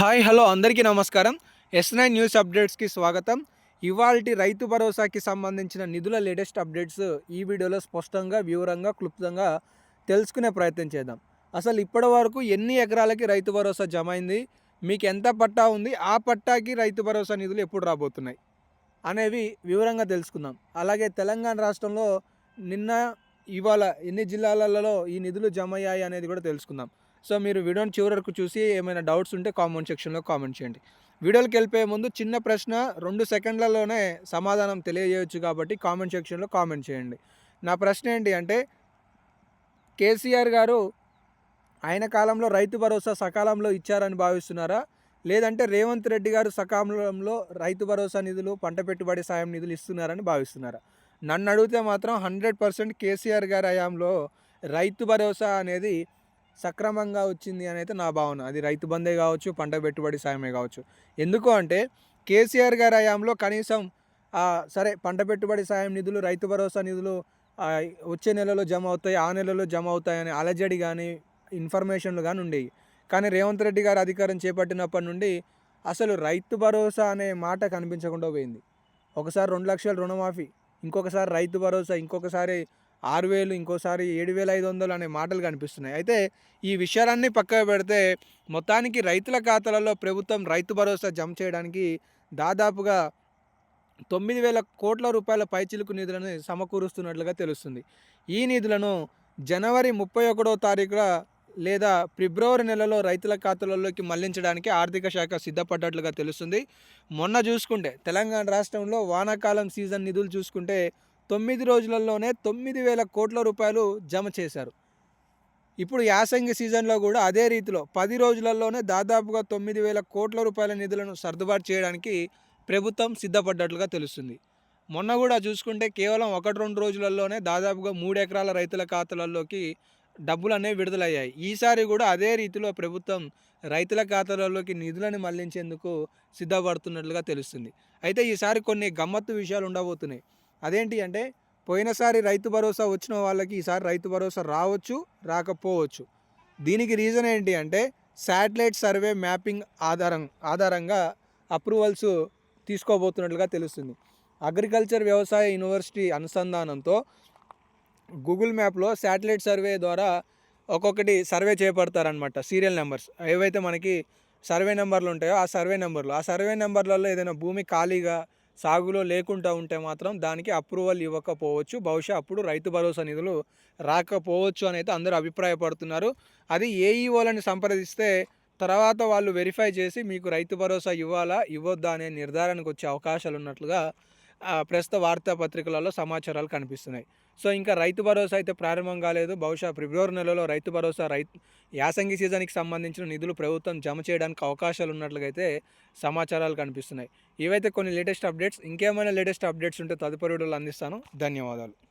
Hi hello అందరికీ నమస్కారం. Yes nine news అప్డేట్స్కి స్వాగతం. ఇవాళ రైతు భరోసాకి సంబంధించిన నిధుల లేటెస్ట్ అప్డేట్స్ ఈ వీడియోలో స్పష్టంగా వివరంగా క్లుప్తంగా తెలుసుకునే ప్రయత్నం చేద్దాం. అసలు ఇప్పటి వరకు ఎన్ని ఎకరాలకి రైతు భరోసా జమ అయింది మీకు ఎంత పట్టా ఉంది? ఆ పట్టాకి రైతు భరోసా నిధులు ఎప్పుడు రాబోతున్నాయి? అనేవి వివరంగా తెలుసుకుందాం. అలాగే తెలంగాణ రాష్ట్రంలో నిన్న ఇవాళ ఎన్ని జిల్లాలలో ఈ నిధులు జమ అయ్యాయి అనేది కూడా తెలుసుకుందాం. సో మీరు వీడియోని చివరి వరకు చూసి ఏమైనా డౌట్స్ ఉంటే కామెంట్ సెక్షన్లో కామెంట్ చేయండి. వీడియోకి వెళ్ళిపోయే ముందు చిన్న ప్రశ్న రెండు సెకండ్లలోనే సమాధానం తెలియజేయచ్చు కాబట్టి కామెంట్ సెక్షన్లో కామెంట్ చేయండి. నా ప్రశ్న ఏంటి అంటే కేసీఆర్ గారు ఆయన కాలంలో రైతు భరోసా సకాలంలో ఇచ్చారని భావిస్తున్నారా? లేదంటే రేవంత్ రెడ్డి గారు సకాలంలో రైతు భరోసా నిధులు పంట పెట్టుబడి సాయం నిధులు ఇస్తున్నారని భావిస్తున్నారా? నన్ను అడిగితే మాత్రం హండ్రెడ్ పర్సెంట్ కేసీఆర్ గారి హయాంలో రైతు భరోసా అనేది సక్రమంగా వచ్చింది అని అయితే నా భావన. అది రైతు బందే కావచ్చు పంట పెట్టుబడి సాయమే కావచ్చు. ఎందుకు అంటే కేసీఆర్ గారి హయాంలో కనీసం సరే పంట పెట్టుబడి సాయం నిధులు రైతు భరోసా నిధులు వచ్చే నెలలో జమ అవుతాయి ఆ నెలలో జమ అవుతాయని అలజడి కానీ ఇన్ఫర్మేషన్లు కానీ ఉండేవి. కానీ రేవంత్ రెడ్డి గారు అధికారం చేపట్టినప్పటి నుండి అసలు రైతు భరోసా అనే మాట కనిపించకుండా పోయింది. ఒకసారి రెండు లక్షల రుణమాఫీ ఇంకొకసారి రైతు భరోసా ఇంకొకసారి ఆరు వేలు ఇంకోసారి ఏడు వేల ఐదు వందలు అనే మాటలు కనిపిస్తున్నాయి. అయితే ఈ విషయాలన్నీ పక్కకు పెడితే మొత్తానికి రైతుల ఖాతాలలో ప్రభుత్వం రైతు భరోసా జమ చేయడానికి దాదాపుగా తొమ్మిది వేల కోట్ల రూపాయల పైచిలుకు నిధులను సమకూరుస్తున్నట్లుగా తెలుస్తుంది. ఈ నిధులను జనవరి ముప్పై ఒకటో తారీఖున లేదా ఫిబ్రవరి నెలలో రైతుల ఖాతాలలోకి మళ్ళించడానికి ఆర్థిక శాఖ సిద్ధపడ్డట్లుగా తెలుస్తుంది. మొన్న చూసుకుంటే తెలంగాణ రాష్ట్రంలో వానాకాలం సీజన్ నిధులు చూసుకుంటే తొమ్మిది రోజులలోనే తొమ్మిది వేల కోట్ల రూపాయలు జమ చేశారు. ఇప్పుడు యాసంగి సీజన్లో కూడా అదే రీతిలో పది రోజులలోనే దాదాపుగా తొమ్మిది వేల కోట్ల రూపాయల నిధులను సర్దుబాటు చేయడానికి ప్రభుత్వం సిద్ధపడ్డట్లుగా తెలుస్తుంది. మొన్న కూడా చూసుకుంటే కేవలం ఒకటి రెండు రోజులలోనే దాదాపుగా మూడు ఎకరాల రైతుల ఖాతాలలోకి డబ్బులు అనేవి విడుదలయ్యాయి. ఈసారి కూడా అదే రీతిలో ప్రభుత్వం రైతుల ఖాతాలలోకి నిధులను మళ్ళించేందుకు సిద్ధపడుతున్నట్లుగా తెలుస్తుంది. అయితే ఈసారి కొన్ని గమ్మత్తు విషయాలు ఉండబోతున్నాయి. అదేంటి అంటే పోయినసారి రైతు భరోసా వచ్చిన వాళ్ళకి ఈసారి రైతు భరోసా రావచ్చు రాకపోవచ్చు. దీనికి రీజన్ ఏంటి అంటే శాటిలైట్ సర్వే మ్యాపింగ్ ఆధారం ఆధారంగా అప్రూవల్స్ తీసుకోబోతున్నట్లుగా తెలుస్తుంది. అగ్రికల్చర్ వ్యవసాయ యూనివర్సిటీ అనుసంధానంతో గూగుల్ మ్యాప్లో శాటిలైట్ సర్వే ద్వారా ఒక్కొక్కటి సర్వే చేపడతారనమాట సీరియల్ నెంబర్స్. ఏవైతే మనకి సర్వే నెంబర్లు ఉంటాయో ఆ సర్వే నెంబర్లు. ఆ సర్వే నెంబర్లలో ఏదైనా భూమి ఖాళీగా సాగులో లేకుండా ఉంటే మాత్రం దానికి అప్రూవల్ ఇవ్వకపోవచ్చు. బహుశా అప్పుడు రైతు భరోసా నిధులు రాకపోవచ్చు అని అయితే అందరూ అభిప్రాయపడుతున్నారు. అది ఏఈఓలని సంప్రదిస్తే తర్వాత వాళ్ళు వెరిఫై చేసి మీకు రైతు భరోసా ఇవ్వాలా ఇవ్వద్దా అనే నిర్ధారణకు వచ్చే అవకాశాలు ఉన్నట్లుగా ప్రస్తుత వార్తాపత్రికలలో సమాచారాలు కనిపిస్తున్నాయి. సో ఇంకా రైతు భరోసా అయితే ప్రారంభం కాలేదు. బహుశా ఫిబ్రవరి నెలలో రైతు భరోసా రైతు యాసంగి సీజన్కి సంబంధించిన నిధులు ప్రభుత్వం జమ చేయడానికి అవకాశాలు ఉన్నట్లుగా అయితే సమాచారాలు కనిపిస్తున్నాయి. ఇవైతే కొన్ని లేటెస్ట్ అప్డేట్స్. ఇంకేమైనా లేటెస్ట్ అప్డేట్స్ ఉంటే తదుపరి వీడియోలు అందిస్తాను. ధన్యవాదాలు.